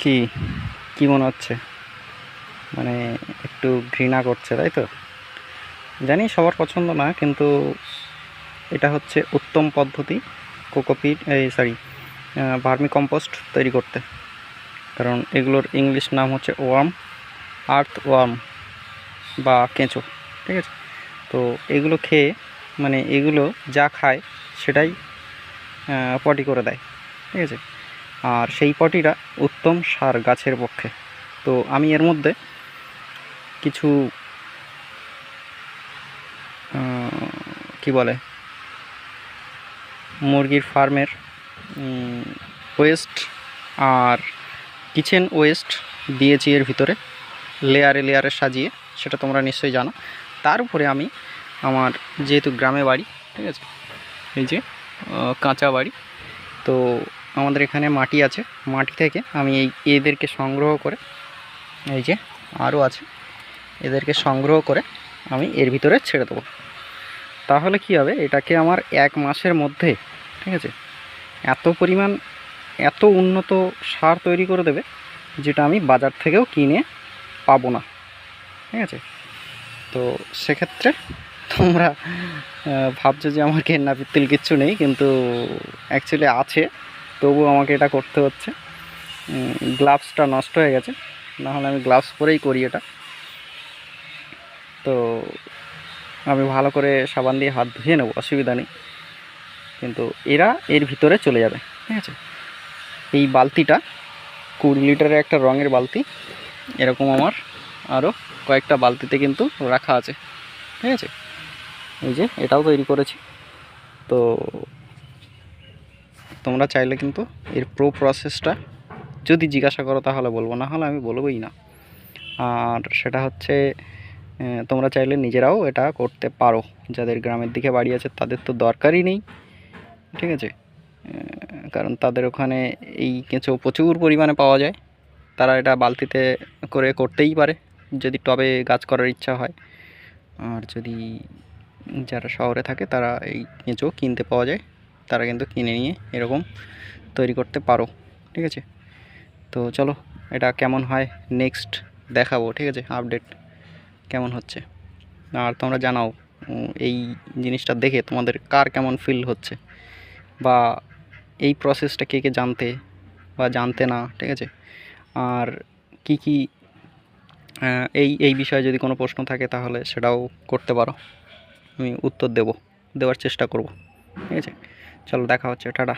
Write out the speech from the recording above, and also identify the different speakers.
Speaker 1: কি কি মনে হচ্ছে? মানে একটু ঘৃণা করছে, তাই তো? জানি সবার পছন্দ না, কিন্তু এটা হচ্ছে উত্তম পদ্ধতি কোকোপিট এই সরি ভার্মি কম্পোস্ট তৈরি করতে। কারণ এগুলোর ইংলিশ নাম হচ্ছে ওয়ার্ম, আর্থ ওয়ার্ম বা কেঁচো, ঠিক আছে? তো এগুলো খেয়ে মানে এগুলো যা খায় সেটাই পটি করে দেয়, ঠিক আছে? আর সেই পটিটা উত্তম সার গাছের পক্ষে। তো আমি এর মধ্যে কিছু কি বলে, মুরগির ফার্মের ওয়েস্ট আর কিচেন ওয়েস্ট দিয়েছি এর ভিতরে, লেয়ারে লেয়ারে সাজিয়ে, সেটা তোমরা নিশ্চয়ই জানো। তার উপরে আমি আমার যেহেতু গ্রামে বাড়ি, ঠিক আছে, এই যে কাঁচা বাড়ি, তো আমাদের এখানে মাটি আছে। মাটি থেকে আমি এই এদেরকে সংগ্রহ করে এই যে আরও আছে, এদেরকে সংগ্রহ করে আমি এর ভিতরে ছেড়ে দেবো। তাহলে কি হবে? এটাকে আমার এক মাসের মধ্যে, ঠিক আছে, এত পরিমাণ, এত উন্নত সার তৈরি করে দেবে যেটা আমি বাজার থেকেও কিনে পাবো না, ঠিক আছে? তো সেক্ষেত্রে তোমরা ভাবছ যে আমার ঘেন্না পিত্তিল কিচ্ছু নেই, কিন্তু অ্যাকচুয়ালি আছে। তবু আমাকে এটা করতে হচ্ছে। গ্লাভসটা নষ্ট হয়ে গেছে। নাহলে আমি গ্লাভস পরেই করি এটা। তো আমি ভালো করে সাবান দিয়ে হাত ধুয়ে নেব, অসুবিধা নেই। কিন্তু এরা এর ভিতরে চলে যাবে, ঠিক আছে? এই বালতিটা, কুড়ি লিটারের একটা রঙের বালতি, এরকম আমার আরও কয়েকটা বালতিতে কিন্তু রাখা আছে, ঠিক আছে? এই যে এটাও তৈরি করেছি। তো তোমরা চাইলে কিন্তু এর প্রো প্রসেসটা যদি জিজ্ঞাসা করো তাহলে বলব, না হলে আমি বলবোই না। আর সেটা হচ্ছে তোমরা চাইলে নিজেরাও এটা করতে পারো। যাদের গ্রামের দিকে বাড়ি আছে তাদের তো দরকারই নেই, ঠিক আছে? কারণ তাদের ওখানে এই কেঁচো প্রচুর পরিমাণে পাওয়া যায়। তারা এটা বালতিতে করে করতেই পারে, যদি টবে গাছ করার ইচ্ছা হয়। আর যদি যারা শহরে থাকে তারা এই কেঁচো কিনতে পাওয়া যায়। তারা কিন্তু কিনে নিয়ে এরকম তৈরি করতে পারো, ঠিক আছে? তো চলো, এটা কেমন হয় নেক্সট দেখাবো, ঠিক আছে? আপডেট কেমন হচ্ছে? আর তোমরা জানাও এই জিনিসটা দেখে তোমাদের কার কেমন ফিল হচ্ছে? বা এই প্রসেসটা কে কে জানতে বা জানতে না, ঠিক আছে? আর কি কি এই এই বিষয়ে যদি কোনো প্রশ্ন থাকে তাহলে সেটাও করতে পারো। আমি উত্তর দেব, দেওয়ার চেষ্টা করব, ঠিক আছে? চলো দেখা হচ্ছে টাটা।